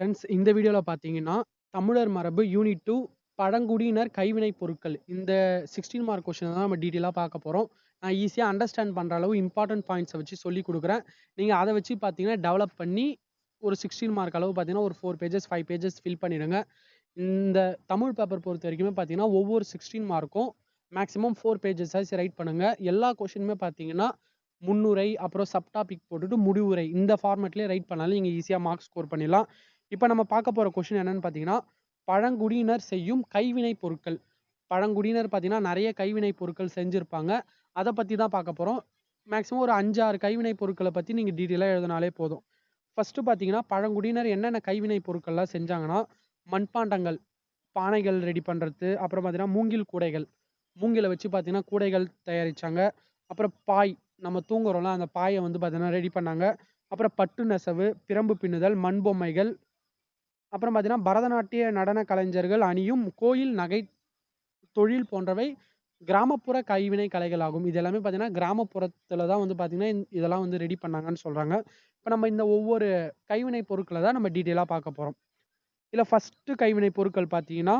Friends இந்த வீடியோவில் பார்த்தீங்கன்னா தமிழர் மரபு யூனிட் டூ பழங்குடியினர் கைவினைப் பொருட்கள். இந்த சிக்ஸ்டீன் மார்க் கொஷினை தான் நம்ம டீட்டெயிலாக பார்க்க போகிறோம் நான் ஈஸியாக அண்டர்ஸ்டாண்ட் பண்ணுற அளவு இம்பார்ட்டன்ட் பாயிண்ட்ஸை வச்சு சொல்லி கொடுக்குறேன். நீங்கள் அதை வச்சு பார்த்தீங்கன்னா டெவலப் பண்ணி ஒரு சிக்ஸ்டீன் மார்க் அளவு பார்த்தீங்கன்னா ஒரு four pages five pages fill பண்ணிடுங்க. இந்த தமிழ் பேப்பர் பொறுத்த வரைக்குமே பார்த்தீங்கன்னா ஒவ்வொரு சிக்ஸ்டீன் மார்க்கும் மேக்ஸிமம் ஃபோர் பேஜஸ் ரைட் பண்ணுங்கள் எல்லா கொஷினுமே பார்த்தீங்கன்னா முன்னுரை அப்புறம் சப் டாபிக் போட்டுட்டு முடிவுரை இந்த ஃபார்மேட்லேயே ரைட் பண்ணாலும் நீங்கள் ஈஸியாக மார்க் ஸ்கோர் பண்ணிடலாம். இப்போ நம்ம பார்க்க போகிற கொஷின் என்னன்னு பார்த்தீங்கன்னா பழங்குடியினர் செய்யும் கைவினை பொருட்கள். பழங்குடியினர் பார்த்தீங்கன்னா நிறைய கைவினை பொருட்கள் செஞ்சுருப்பாங்க. அதை பற்றி தான் பார்க்க போகிறோம் மேக்ஸிமம் ஒரு அஞ்சாறு கைவினை பொருட்களை பற்றி நீங்கள் டீட்டெயிலாக எழுதினாலே போதும். ஃபஸ்ட்டு பார்த்தீங்கன்னா பழங்குடியினர் என்னென்ன கைவினை பொருட்கள்லாம் செஞ்சாங்கன்னா மண்பாண்டங்கள் பானைகள் ரெடி பண்ணுறது அப்புறம் பார்த்தீங்கன்னா மூங்கில் கூடைகள். மூங்கில வச்சு பார்த்தீங்கன்னா கூடைகள் தயாரித்தாங்க அப்புறம் பாய் நம்ம தூங்குறோம்ல அந்த பாயை வந்து பார்த்தீங்கன்னா ரெடி பண்ணாங்க. அப்புறம் பட்டு நெசவு பிரம்பு பின்னுதல் மண் பொம்மைகள் அப்புறம் பார்த்தீங்கன்னா பரதநாட்டிய நடன கலைஞர்கள் அணியும் கோயில் நகை தொழில் போன்றவை கிராமப்புற கைவினை கலைகள் ஆகும் இது எல்லாமே பார்த்தீங்கன்னா கிராமப்புறத்தில் தான் வந்து பார்த்தீங்கன்னா இந் இதெல்லாம் வந்து ரெடி பண்ணாங்கன்னு சொல்கிறாங்க இப்போ நம்ம இந்த ஒவ்வொரு கைவினை பொருட்களை தான் நம்ம டீட்டெயிலாக பார்க்க போகிறோம் இதில் ஃபஸ்ட்டு கைவினை பொருட்கள் பார்த்தீங்கன்னா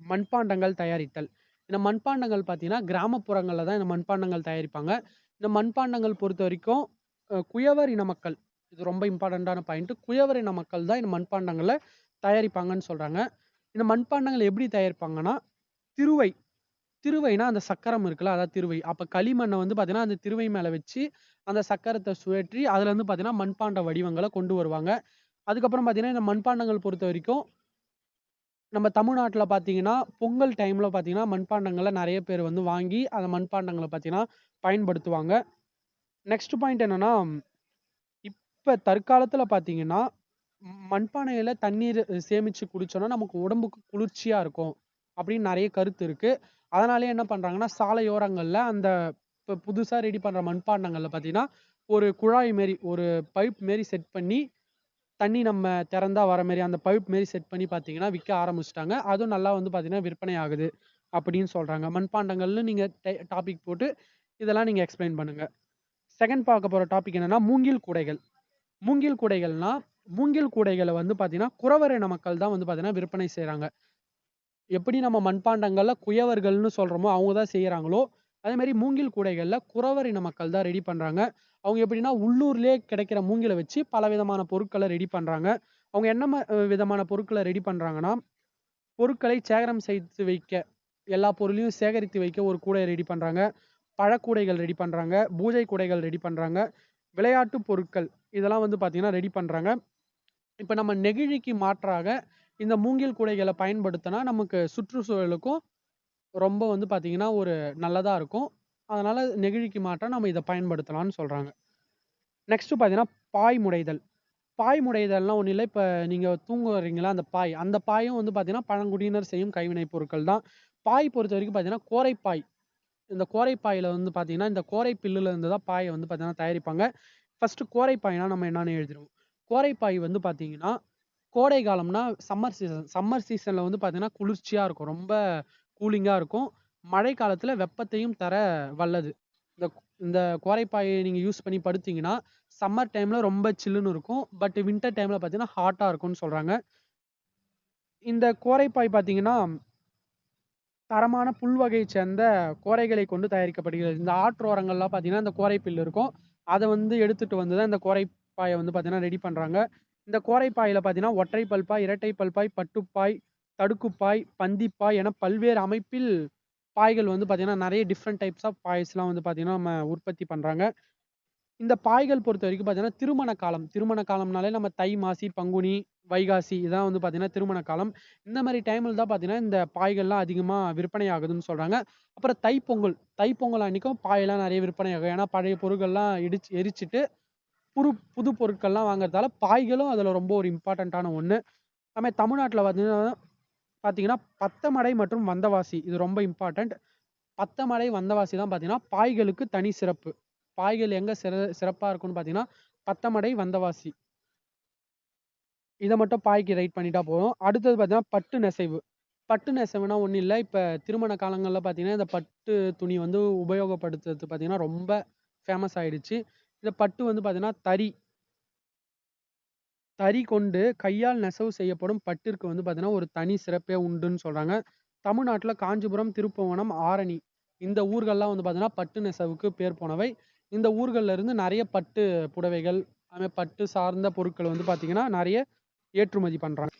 மண்பாண்டங்கள் தயாரித்தல். இந்த மண்பாண்டங்கள் பார்த்தீங்கன்னா கிராமப்புறங்களில் தான் இந்த மண்பாண்டங்கள் தயாரிப்பாங்க. இந்த மண்பாண்டங்கள் பொறுத்த வரைக்கும் குயவர் இன மக்கள் இது ரொம்ப இம்பார்ட்டண்ட்டான பாயிண்ட்டு குயவர் இன மக்கள் தான் இந்த மண்பாண்டங்களை தயாரிப்பாங்கன்னு சொல்கிறாங்க இந்த மண்பாண்டங்கள் எப்படி தயாரிப்பாங்கன்னா திருவை திருவைனா அந்த சக்கரம் இருக்குல்ல அதான் திருவை. அப்போ களிமண்ணை வந்து பார்த்தீங்கன்னா அந்த திருவை மேலே வச்சு அந்த சக்கரத்தை சுழற்றி அதில் இருந்து பார்த்தீங்கன்னா மண்பாண்ட வடிவங்களை கொண்டு வருவாங்க. அதுக்கப்புறம் பார்த்தீங்கன்னா இந்த மண்பாண்டங்கள் பொறுத்த வரைக்கும் நம்ம தமிழ்நாட்டில் பார்த்தீங்கன்னா பொங்கல் டைமில் பார்த்தீங்கன்னா மண்பாண்டங்களை நிறைய பேர் வந்து வாங்கி அந்த மண்பாண்டங்களை பார்த்தீங்கன்னா பயன்படுத்துவாங்க. நெக்ஸ்ட் பாயிண்ட் என்னன்னா இப்போ தற்காலத்தில் பார்த்தீங்கன்னா மண்பானையில் தண்ணீர் சேமித்து குடித்தோன்னா நமக்கு உடம்புக்கு குளிர்ச்சியாக இருக்கும் அப்படின்னு நிறைய கருத்து இருக்குது அதனாலே என்ன பண்ணுறாங்கன்னா சாலையோரங்களில் அந்த இப்போ புதுசாக ரெடி பண்ணுற மண்பாண்டங்களில் பார்த்தீங்கன்னா ஒரு குழாய் மாரி ஒரு பைப் மாரி செட் பண்ணி தண்ணி நம்ம திறந்தா வர மாரி அந்த பைப் மாரி செட் பண்ணி பார்த்தீங்கன்னா விற்க ஆரம்பிச்சிட்டாங்க. அதுவும் நல்லா வந்து பார்த்தீங்கன்னா விற்பனை ஆகுது அப்படின்னு சொல்கிறாங்க மண்பாண்டங்கள்னு நீங்கள் டாபிக் போட்டு இதெல்லாம் நீங்கள் எக்ஸ்பிளைன் பண்ணுங்கள் செகண்ட் பார்க்க போகிற டாபிக் என்னென்னா மூங்கில் கூடைகள். மூங்கில் கூடைகள்னா மூங்கில் கூடைகளை வந்து பார்த்தீங்கன்னா குறவர் இன மக்கள் தான் வந்து பார்த்தீங்கன்னா விற்பனை செய்கிறாங்க எப்படி நம்ம மண்பாண்டங்களில் குயவர்கள்னு சொல்கிறோமோ அவங்க தான் செய்கிறாங்களோ அதே மாதிரி மூங்கில் கூடைகளில் குறவர் இன மக்கள் தான் ரெடி பண்ணுறாங்க அவங்க எப்படின்னா உள்ளூர்லேயே கிடைக்கிற மூங்கிலை வச்சு பல விதமான பொருட்களை ரெடி பண்ணுறாங்க அவங்க என்ன விதமான பொருட்களை ரெடி பண்ணுறாங்கன்னா பொருட்களை சேகரம் செய்து வைக்க எல்லா பொருளையும் சேகரித்து வைக்க ஒரு கூடை ரெடி பண்ணுறாங்க பழக்கூடைகள் ரெடி பண்ணுறாங்க பூஜை கூடைகள் ரெடி பண்ணுறாங்க விளையாட்டு பொருட்கள் இதெல்லாம் வந்து பார்த்தீங்கன்னா ரெடி பண்ணுறாங்க இப்போ நம்ம நெகிழிக்கு மாற்றாக இந்த மூங்கில் கூடைகளை பயன்படுத்தினா நமக்கு சுற்றுச்சூழலுக்கும் ரொம்ப வந்து பார்த்தீங்கன்னா ஒரு நல்லதாக இருக்கும். அதனால் நெகிழிக்கு மாற்றாக நம்ம இதை பயன்படுத்தலாம்னு சொல்கிறாங்க நெக்ஸ்ட்டு பார்த்தீங்கன்னா பாய் முடைதல். பாய் முடைதல்னா ஒன்றும் இல்லை. இப்போ நீங்கள் தூங்குறீங்களா அந்த பாய். அந்த பாயும் வந்து பார்த்தீங்கன்னா பழங்குடியினர் செய்யும் கைவினைப் பொருட்கள் தான். பாய் பொறுத்த வரைக்கும் பார்த்தீங்கன்னா கோரைப்பாய். இந்த கோரைப்பாயில் வந்து பார்த்தீங்கன்னா இந்த கோரை பில்லுலேருந்து தான் பாயை வந்து பார்த்தீங்கன்னா தயாரிப்பாங்க. ஃபஸ்ட்டு கோரைப்பாய்னா நம்ம என்னன்னு எழுதிடுவோம். கோரைப்பாய் வந்து பார்த்தீங்கன்னா கோடை காலம்னா சம்மர் சீசன் சம்மர் சீசனில் வந்து பார்த்தீங்கன்னா குளிர்ச்சியாக இருக்கும். ரொம்ப கூலிங்காக இருக்கும். மழை காலத்தில் வெப்பத்தையும் தர வல்லது. இந்த இந்த கோரைப்பாயை நீங்கள் யூஸ் பண்ணி படுத்தீங்கன்னா சம்மர் டைமில் ரொம்ப சில்லுன்னு இருக்கும். பட் வின்டர் டைமில் பார்த்தீங்கன்னா ஹாட்டாக இருக்கும்னு சொல்கிறாங்க இந்த கோரைப்பாய் பார்த்தீங்கன்னா தரமான புல் வகையை சேர்ந்த கோரைகளை கொண்டு தயாரிக்கப்படுகிறது. இந்த ஆற்றோரங்கள்லாம் பார்த்தீங்கன்னா இந்த கோரைப்பில் இருக்கும். அதை வந்து எடுத்துகிட்டு வந்து தான் இந்த கோரைப்பாயை வந்து பார்த்தீங்கன்னா ரெடி பண்ணுறாங்க இந்த கோரைப்பாயில் பார்த்தீங்கன்னா ஒற்றை பல்பாய் இரட்டை பல்பாய் பட்டுப்பாய் தடுக்குப்பாய் பந்திப்பாய் என பல்வேறு அமைப்பில் பாய்கள் வந்து பார்த்தீங்கன்னா நிறைய டிஃப்ரெண்ட் டைப்ஸ் ஆஃப் பாய்ஸ்லாம் வந்து பார்த்தீங்கன்னா நம்ம உற்பத்தி பண்ணுறாங்க இந்த பாய்கள் பொறுத்த வரைக்கும் பார்த்தீங்கன்னா திருமண காலம். திருமண காலம்னாலே நம்ம தை மாசி பங்குனி வைகாசி இதான் வந்து பார்த்தீங்கன்னா திருமண காலம். இந்த மாதிரி டைமில் தான் பார்த்தீங்கன்னா இந்த பாய்கள்லாம் அதிகமாக விற்பனை ஆகுதுன்னு சொல்கிறாங்க அப்புறம் தைப்பொங்கல். தைப்பொங்கல் அன்றைக்கும் பாயெல்லாம் நிறைய விற்பனை ஆகும் ஏன்னா பழைய பொருட்கள்லாம் இடிச்சு எரிச்சிட்டு புது புது பொருட்கள்லாம் வாங்குறதால பாய்களும் அதில் ரொம்ப ஒரு இம்பார்ட்டண்ட்டான ஒன்று நம்ம தமிழ்நாட்டில் பார்த்தீங்கன்னா பார்த்தீங்கன்னா பத்தமடை மற்றும் வந்தவாசி. இது ரொம்ப இம்பார்ட்டண்ட் பத்தமடை வந்தவாசி தான் பார்த்தீங்கன்னா பாய்களுக்கு தனி சிறப்பு. பாய்கள் எங்கே சிற சிறப்பாக இருக்கும்னு பார்த்தீங்கன்னா பத்தமடை வந்தவாசி. இதை மட்டும் பாய்க்கு ரைட் பண்ணிட்டா போதும். அடுத்தது பார்த்தீங்கன்னா பட்டு நெசைவு. பட்டு நெசவுனா ஒன்றும் இல்லை. இப்போ திருமண காலங்களில் பார்த்தீங்கன்னா இந்த பட்டு துணி வந்து உபயோகப்படுத்துறது பார்த்தீங்கன்னா ரொம்ப ஃபேமஸ் ஆயிடுச்சு. இந்த பட்டு வந்து பார்த்தீங்கன்னா தறி. தறி கொண்டு கையால் நெசவு செய்யப்படும் பட்டிற்கு வந்து பார்த்தீங்கன்னா ஒரு தனி சிறப்பே உண்டுன்னு சொல்கிறாங்க தமிழ்நாட்டில் காஞ்சிபுரம் திருப்புவனம் ஆரணி இந்த ஊர்கள்லாம் வந்து பார்த்தீங்கன்னா பட்டு நெசவுக்கு பேர் போனவை. இந்த ஊர்களில் இருந்து நிறைய பட்டு புடவைகள் அதுமாதிரி பட்டு சார்ந்த பொருட்கள் வந்து பார்த்தீங்கன்னா நிறைய ஏற்றுமதி பண்ணுறாங்க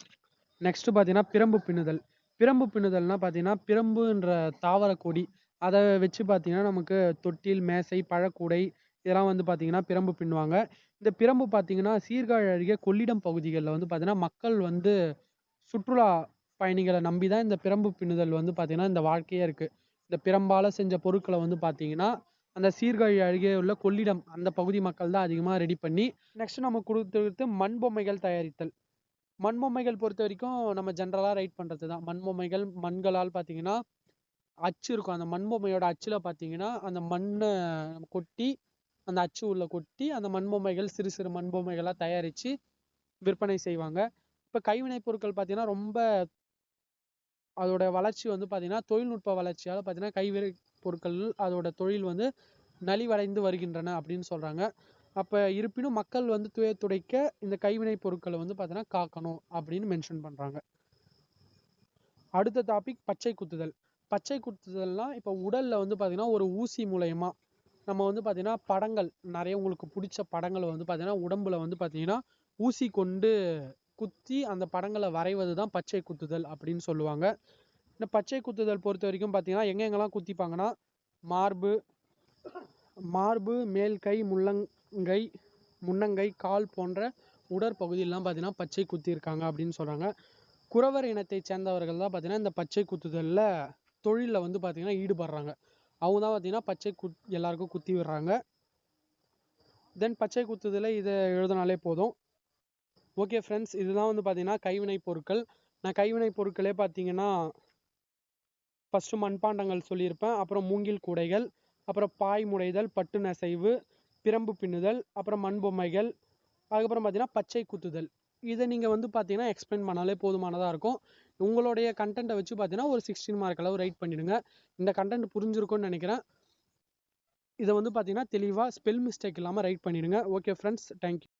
நெக்ஸ்ட் பார்த்தீங்கன்னா பிரம்பு பின்னுதல். பிரம்பு பின்னுதல்னா பார்த்தீங்கன்னா பிரம்புன்ற தாவர கொடி. அதை வச்சு பார்த்தீங்கன்னா நமக்கு தொட்டில் மேசை பழக்கூடை இதெல்லாம் வந்து பார்த்தீங்கன்னா பிரம்பு பின்னுவாங்க. இந்த பிரம்பு பார்த்தீங்கன்னா சீர்காழி அருகே கொள்ளிடம் பகுதிகளில் வந்து பார்த்தீங்கன்னா மக்கள் வந்து சுற்றுலா பயணிகளை நம்பி தான் இந்த பிரம்பு பின்னுதல் வந்து பார்த்தீங்கன்னா இந்த வாழ்க்கையே இருக்குது இந்த பிரம்பால் செஞ்ச பொருட்களை வந்து பார்த்தீங்கன்னா அந்த சீர்காழி அருகே உள்ள கொள்ளிடம் அந்த பகுதி மக்கள் தான் அதிகமாக ரெடி பண்ணி நெக்ஸ்ட் நம்ம கொடுத்து மண் பொம்மைகள் தயாரித்தல். மண்பொம்மைகள் பொறுத்த வரைக்கும் நம்ம ஜென்ரலாக ரைட் பண்ணுறது தான் மண்பொம்மைகள் மண்களால் பார்த்தீங்கன்னா அச்சு இருக்கும். அந்த மண்பொம்மையோட அச்சில் பார்த்தீங்கன்னா அந்த மண்ணை கொட்டி அந்த அச்சு உள்ள கொட்டி அந்த மண்பொம்மைகள் சிறு சிறு மண்பொம்மைகளாக தயாரித்து விற்பனை செய்வாங்க. இப்போ கைவினைப் பொருட்கள் பார்த்தீங்கன்னா ரொம்ப அதோட வளர்ச்சி வந்து பார்த்தீங்கன்னா தொழில்நுட்ப வளர்ச்சியால் பார்த்தீங்கன்னா கைவினை பொருட்கள் அதோட தொழில் வந்து நலிவடைந்து வருகின்றன அப்படின்னு சொல்கிறாங்க அப்போ இருப்பினும் மக்கள் வந்து துய துடைக்க இந்த கைவினைப் பொருட்களை வந்து பார்த்தீங்கன்னா காக்கணும் அப்படின்னு மென்ஷன் பண்ணுறாங்க அடுத்த டாபிக் பச்சை குத்துதல். பச்சை குத்துதல்னால் இப்போ உடலில் வந்து பார்த்தீங்கன்னா ஒரு ஊசி மூலயமா நம்ம வந்து பார்த்தீங்கன்னா படங்கள் நிறைய உங்களுக்கு பிடிச்ச படங்களை வந்து பார்த்தீங்கன்னா உடம்புல வந்து பார்த்தீங்கன்னா ஊசி கொண்டு குத்தி அந்த படங்களை வரைவது தான் பச்சை குத்துதல் அப்படின்னு சொல்லுவாங்க. இந்த பச்சை குத்துதல் பொறுத்த வரைக்கும் பார்த்தீங்கன்னா எங்கெங்கெல்லாம் குத்திப்பாங்கன்னா மார்பு மார்பு மேல் கை முள்ளங் கை முன்னங்கை கால் போன்ற உடற்பகுதியெல்லாம் பார்த்தீங்கன்னா பச்சை குத்தியிருக்காங்க அப்படின்னு சொல்கிறாங்க குறவர் இனத்தை சேர்ந்தவர்கள் தான் பார்த்தீங்கன்னா இந்த பச்சை குத்துதலில் தொழிலில் வந்து பார்த்தீங்கன்னா ஈடுபடுறாங்க. அவங்க தான் பார்த்தீங்கன்னா பச்சை குத் எல்லாருக்கும் குத்தி விடுறாங்க. தென் பச்சை குத்துதல இதை எழுதினாலே போதும். ஓகே ஃப்ரெண்ட்ஸ் இதுதான் வந்து பார்த்தீங்கன்னா கைவினைப் பொருட்கள். நான் கைவினைப் பொருட்களே பார்த்தீங்கன்னா ஃபஸ்ட்டு மண்பாண்டங்கள் சொல்லியிருப்பேன். அப்புறம் மூங்கில் கூடைகள் அப்புறம் பாய் முடைதல் பட்டு நெசைவு பிரம்பு பின்னுதல் அப்புறம் மண் பொம்மைகள் அதுக்கப்புறம் பார்த்தீங்கன்னா பச்சை குத்துதல். இதை நீங்கள் வந்து பார்த்தீங்கன்னா எக்ஸ்பிளைன் பண்ணாலே போதுமானதாக இருக்கும். உங்களுடைய கண்டென்ட்டை வச்சு பார்த்தீங்கன்னா ஒரு சிக்ஸ்டீன் மார்க் அளவு ரைட் பண்ணிவிடுங்க இந்த கண்டென்ட் புரிஞ்சிருக்கும்னு நினைக்கிறேன். இதை வந்து பார்த்தீங்கன்னா தெளிவாக ஸ்பெல் மிஸ்டேக் இல்லாமல் ரைட் பண்ணிவிடுங்க ஓகே ஃப்ரெண்ட்ஸ் தேங்க்யூ